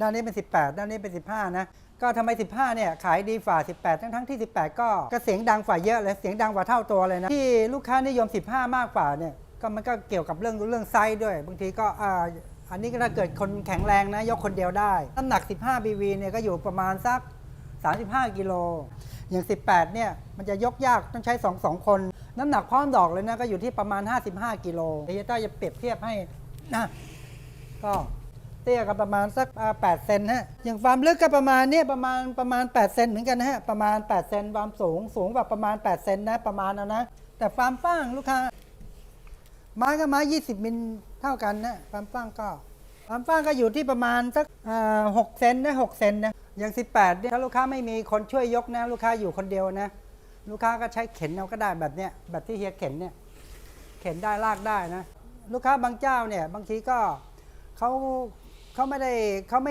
ด้านนี้เป็น 18 ด้านนี้เป็น 15 นะ ก็ทำไม 15 เนี่ย ขายดีฝ่า 18 ทั้งทั้งๆที่ 18 ก็ก็เสียงดังฝ่าเยอะเลย เสียงดังกว่าเท่าตัวเลยนะ ที่ลูกค้านิยม 15 มากกว่าเนี่ย ก็มันก็เกี่ยวกับเรื่องเรื่องไซส์ด้วย บางทีก็อ่าอันนี้ก็ถ้าเกิดคนแข็งแรงนะ ยกคนเดียวได้ น้ำหนัก 15 BV เนี่ยก็อยู่ประมาณสัก 35 กิโล อย่าง 18 เนี่ย มันจะยกยากต้องใช้2 2คน น้ำหนักพร้อมดอกเลยนะ ก็อยู่ที่ประมาณ 55 กิโลเฮียต้าจะเปรียบเทียบให้นะก็ เตี้ยก็ประมาณสัก8เซนฮะอย่างความลึกก็ประมาณเนี่ยประมาณประมาณ8เซนเหมือนกันนะฮะประมาณ8เซนความสูงสูงแบบประมาณ8เซนนะประมาณเอานะ แต่ความฟ้างลูกค้าไม้ก็ไม้20มิลเท่ากันนะความฟ้างก็ ความฟ้างก็อยู่ที่ประมาณสักหกเซนนะหกเซนนะอย่าง18เนี่ยถ้าลูกค้าไม่มีคนช่วยยกนะ ลูกค้าอยู่คนเดียวนะ ลูกค้าก็ใช้เข็นเอาก็ได้แบบเนี้ยแบบที่เฮียเข็นเนี่ยเข็นได้ลากได้นะ ลูกค้าบางเจ้าเนี่ยบางทีก็เขา เขาไม่ได้เขาไม่